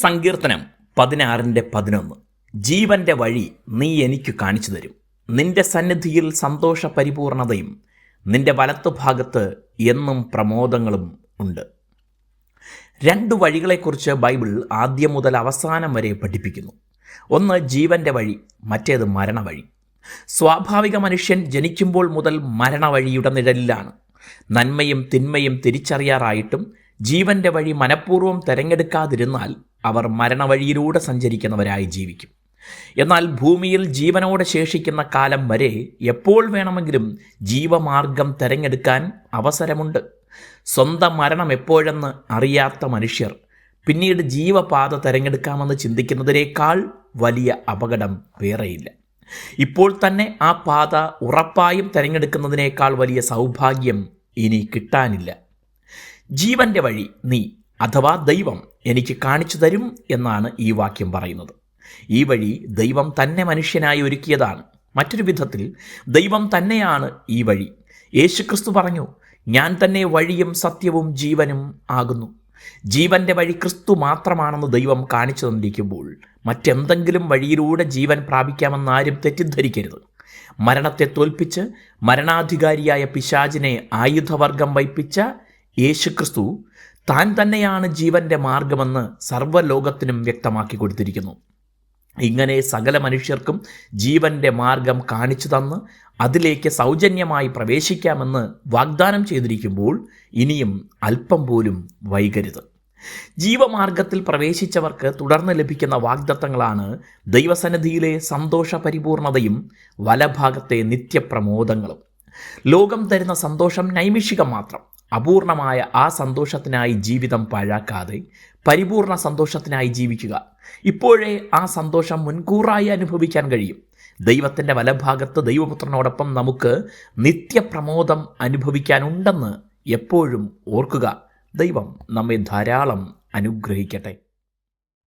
സങ്കീർത്തനം പതിനാറിന്റെ പതിനൊന്ന്. ജീവന്റെ വഴി നീ എനിക്ക് കാണിച്ചു തരും. നിന്റെ സന്നിധിയിൽ സന്തോഷ പരിപൂർണതയും നിന്റെ വലത്തുഭാഗത്ത് എന്നും പ്രമോദങ്ങളും ഉണ്ട്. രണ്ട് വഴികളെക്കുറിച്ച് ബൈബിൾ ആദ്യം മുതൽ അവസാനം വരെ പഠിപ്പിക്കുന്നു. ഒന്ന് ജീവന്റെ വഴി മറ്റേത് മരണവഴി. സ്വാഭാവിക മനുഷ്യൻ ജനിക്കുമ്പോൾ മുതൽ മരണവഴിയുടെ നിഴലിലാണ്. നന്മയും തിന്മയും തിരിച്ചറിയാറായിട്ടും ജീവന്റെ വഴി മനഃപൂർവം തിരഞ്ഞെടുക്കാതിരുന്നാൽ അവർ മരണവഴിയിലൂടെ സഞ്ചരിക്കുന്നവരായി ജീവിക്കും. എന്നാൽ ഭൂമിയിൽ ജീവനോടെ ശേഷിക്കുന്ന കാലം വരെ എപ്പോൾ വേണമെങ്കിലും ജീവമാർഗം തെരഞ്ഞെടുക്കാൻ അവസരമുണ്ട്. സ്വന്തം മരണം എപ്പോഴെന്ന് അറിയാത്ത മനുഷ്യർ പിന്നീട് ജീവപാത തിരഞ്ഞെടുക്കാമെന്ന് ചിന്തിക്കുന്നതിനേക്കാൾ വലിയ അപകടം വേറെയില്ല. ഇപ്പോൾ തന്നെ ആ പാത ഉറപ്പായും തിരഞ്ഞെടുക്കുന്നതിനേക്കാൾ വലിയ സൗഭാഗ്യം ഇനി കിട്ടാനില്ല. ജീവന്റെ വഴി നീ അഥവാ ദൈവം എനിക്ക് കാണിച്ചു തരും എന്നാണ് ഈ വാക്യം പറയുന്നത്. ഈ വഴി ദൈവം തന്നെ മനുഷ്യനായി ഒരുക്കിയതാണ്. മറ്റൊരു വിധത്തിൽ ദൈവം തന്നെയാണ് ഈ വഴി. യേശുക്രിസ്തു പറഞ്ഞു ഞാൻ തന്നെ വഴിയും സത്യവും ജീവനും ആകുന്നു. ജീവന്റെ വഴി ക്രിസ്തു മാത്രമാണെന്ന് ദൈവം കാണിച്ചു തന്നിരിക്കുമ്പോൾ മറ്റെന്തെങ്കിലും വഴിയിലൂടെ ജീവൻ പ്രാപിക്കാമെന്ന് ആരും തെറ്റിദ്ധരിക്കരുത്. മരണത്തെ തോൽപ്പിച്ച് മരണാധികാരിയായ പിശാചിനെ ആയുധവർഗം വയ്പ്പിച്ച യേശുക്രിസ്തു താൻ തന്നെയാണ് ജീവന്റെ മാർഗമെന്ന് സർവലോകത്തിനും വ്യക്തമാക്കി കൊടുത്തിരിക്കുന്നു. ഇങ്ങനെ സകല മനുഷ്യർക്കും ജീവന്റെ മാർഗം കാണിച്ചു തന്ന് അതിലേക്ക് സൗജന്യമായി പ്രവേശിക്കാമെന്ന് വാഗ്ദാനം ചെയ്തിരിക്കുമ്പോൾ ഇനിയും അല്പം പോലും വൈകരുത്. ജീവമാർഗത്തിൽ പ്രവേശിച്ചവർക്ക് തുടർന്ന് ലഭിക്കുന്ന വാഗ്ദത്തങ്ങളാണ് ദൈവസന്നിധിയിലെ സന്തോഷ പരിപൂർണതയും വലഭാഗത്തെ നിത്യപ്രമോദങ്ങളും. ലോകം തരുന്ന സന്തോഷം നൈമിഷികം മാത്രം. അപൂർണമായ ആ സന്തോഷത്തിനായി ജീവിതം പാഴാക്കാതെ പരിപൂർണ സന്തോഷത്തിനായി ജീവിക്കുക. ഇപ്പോഴേ ആ സന്തോഷം മുൻകൂറായി അനുഭവിക്കാൻ കഴിയും. ദൈവത്തിന്റെ വലഭാഗത്ത് ദൈവപുത്രനോടൊപ്പം നമുക്ക് നിത്യപ്രമോദം അനുഭവിക്കാനുണ്ടെന്ന് എപ്പോഴും ഓർക്കുക. ദൈവം നമ്മെ ധാരാളം അനുഗ്രഹിക്കട്ടെ.